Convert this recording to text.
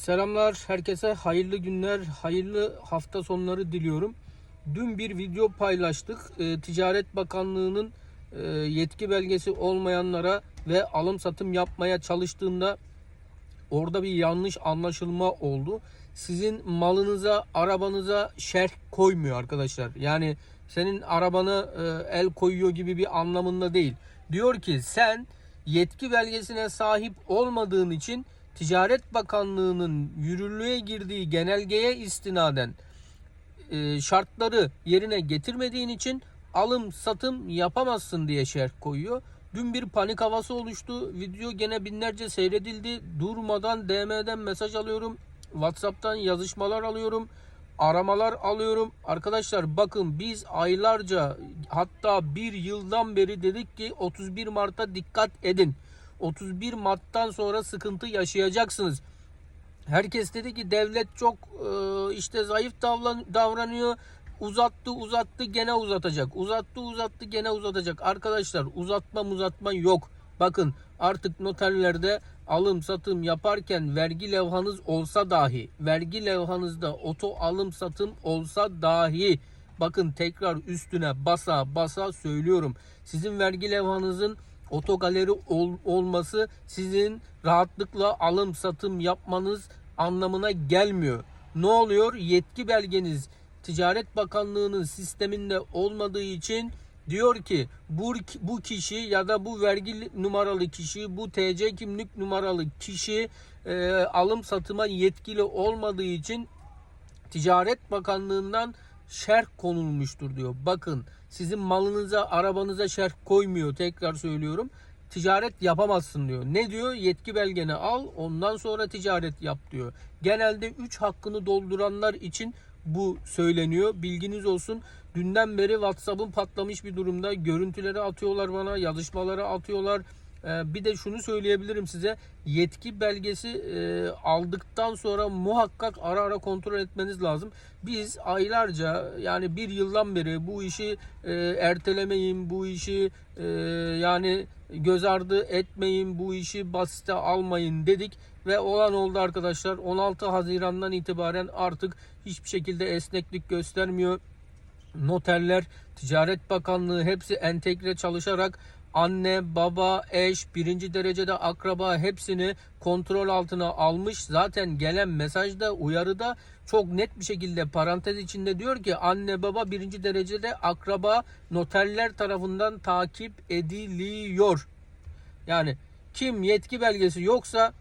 Selamlar herkese hayırlı günler, hayırlı hafta sonları diliyorum. Dün bir video paylaştık. Ee, Ticaret Bakanlığı'nın e, yetki belgesi olmayanlara ve alım satım yapmaya çalıştığında orada bir yanlış anlaşılma oldu. Sizin malınıza, arabanıza şerh koymuyor arkadaşlar. Yani senin arabana e, el koyuyor gibi bir anlamında değil. Diyor ki sen yetki belgesine sahip olmadığın için Ticaret Bakanlığı'nın yürürlüğe girdiği genelgeye istinaden e, şartları yerine getirmediğin için alım satım yapamazsın diye şerh koyuyor. Dün bir panik havası oluştu. Video gene binlerce seyredildi. Durmadan DM'den mesaj alıyorum. WhatsApp'tan yazışmalar alıyorum. Aramalar alıyorum. Arkadaşlar bakın biz aylarca hatta bir yıldan beri dedik ki 31 Mart'a dikkat edin. 31 Mart'tan sonra sıkıntı yaşayacaksınız. Herkes dedi ki devlet çok e, işte zayıf davran- davranıyor. Uzattı uzattı gene uzatacak. Uzattı uzattı gene uzatacak. Arkadaşlar uzatma uzatma yok. Bakın artık noterlerde alım satım yaparken vergi levhanız olsa dahi, vergi levhanızda oto alım satım olsa dahi bakın tekrar üstüne basa basa söylüyorum. Sizin vergi levhanızın otogaleri ol- olması sizin rahatlıkla alım satım yapmanız anlamına gelmiyor. Ne oluyor? Yetki belgeniz Ticaret Bakanlığı'nın sisteminde olmadığı için diyor ki bu, bu kişi ya da bu vergi numaralı kişi, bu TC kimlik numaralı kişi e, alım satıma yetkili olmadığı için Ticaret Bakanlığı'ndan şerh konulmuştur diyor. Bakın sizin malınıza, arabanıza şerh koymuyor. Tekrar söylüyorum. Ticaret yapamazsın diyor. Ne diyor? Yetki belgeni al, ondan sonra ticaret yap diyor. Genelde 3 hakkını dolduranlar için bu söyleniyor. Bilginiz olsun. Dünden beri WhatsApp'ım patlamış bir durumda. Görüntüleri atıyorlar bana, yazışmaları atıyorlar. Ee, bir de şunu söyleyebilirim size. Yetki belgesi e, aldıktan sonra muhakkak ara ara kontrol etmeniz lazım. Biz aylarca yani bir yıldan beri bu işi e, ertelemeyin, bu işi e, yani göz ardı etmeyin, bu işi basite almayın dedik ve olan oldu arkadaşlar. 16 Haziran'dan itibaren artık hiçbir şekilde esneklik göstermiyor noterler, Ticaret Bakanlığı hepsi entegre çalışarak anne, baba, eş, birinci derecede akraba hepsini kontrol altına almış. Zaten gelen mesajda, uyarıda çok net bir şekilde parantez içinde diyor ki anne, baba, birinci derecede akraba noterler tarafından takip ediliyor. Yani kim yetki belgesi yoksa